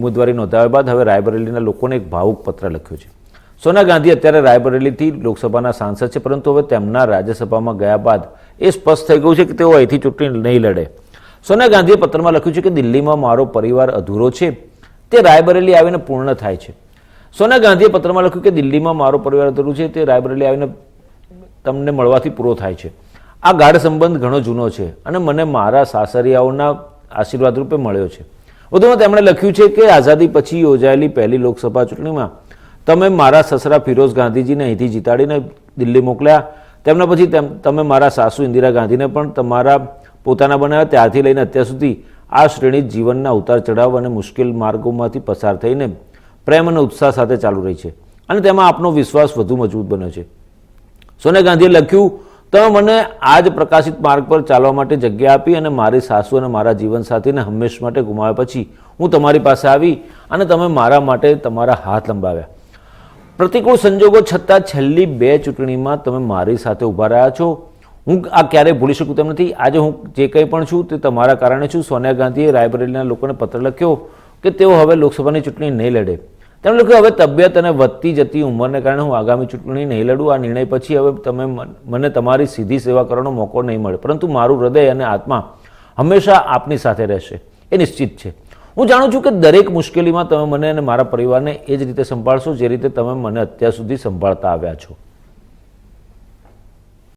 ઉમેદવારી નોંધાવ્યા બાદ હવે રાયબરેલીના લોકોને એક ભાવુક પત્ર લખ્યો છે. સોનિયા ગાંધી અત્યારે રાયબરેલીથી લોકસભાના સાંસદ છે, પરંતુ હવે તેમના રાજ્યસભામાં ગયા બાદ એ સ્પષ્ટ થઈ ગયું છે કે તેઓ અહીંથી ચૂંટણી નહીં લડે. સોનિયા ગાંધીએ પત્રમાં લખ્યું છે કે દિલ્હીમાં મારો પરિવાર અધૂરો છે, તે રાયબરેલી આવીને પૂર્ણ થાય છે. સોનિયા ગાંધીએ પત્રમાં લખ્યું કે દિલ્હીમાં મારો પરિવાર અધૂરો છે, તે રાયબરેલી આવીને તમને મળવાથી પૂરો થાય છે. આ ગાઢ સંબંધ ઘણો જૂનો છે અને મને મારા સાસરિયાઓના આશીર્વાદ રૂપે મળ્યો છે. વધુમાં તેમણે લખ્યું છે કે આઝાદી પછી યોજાયેલી પહેલી લોકસભા ચૂંટણીમાં તમે મારા સસરા ફિરોઝ ગાંધીજીને અહીંથી જીતાડીને દિલ્હી મોકલ્યા. તેમના પછી તેમ- તમે મારા સાસુ ઇન્દિરા ગાંધીને પણ તમારા પોતાના બનાવ્યા. ત્યારથી લઈને અત્યાર સુધી આ શ્રેણી જીવનના ઉતાર ચઢાવ અને મુશ્કેલ માર્ગોમાંથી પસાર થઈને પ્રેમ અને ઉત્સાહ સાથે ચાલુ રહી છે. અને તેમાં આપનો વિશ્વાસ વધુ મજબૂત બન્યો છે. સોનિયા ગાંધીએ લખ્યું તમે મને આ જ પ્રકાશિત માર્ગ પર ચાલવા માટે જગ્યા આપી અને મારી સાસુ અને મારા જીવનસાથીને હંમેશ માટે ગુમાવ્યા પછી હું તમારી પાસે આવી અને તમે મારા માટે તમારા હાથ લંબાવ્યા. પ્રતિકૂળ સંજોગો છતાં છેલ્લી બે ચૂંટણીમાં તમે મારી સાથે ઊભા રહ્યા છો. હું આ ક્યારેય ભૂલી શકું તેમ નથી. આજે હું જે કંઈ પણ છું તે તમારા કારણે છું. સોનિયા ગાંધીએ રાયબરેલીના લોકોને પત્ર લખ્યો કે તેઓ હવે લોકસભાની ચૂંટણી નહીં લડે. તેમણે લખ્યું હવે તબિયત અને વધતી જતી ઉંમરને કારણે હું આગામી ચૂંટણી નહીં લડું. આ નિર્ણય પછી હવે તમે મને તમારી સીધી સેવા કરવાનો મોકો નહીં મળે. પરંતુ મારું હૃદય અને આત્મા હંમેશા આપની સાથે રહેશે. એ નિશ્ચિત છે. હું જાણું છું કે દરેક મુશ્કેલીમાં તમે મને અને મારા પરિવારને એ જ રીતે સંભાળશો જે રીતે તમે મને અત્યાર સુધી સંભાળતા આવ્યા છો.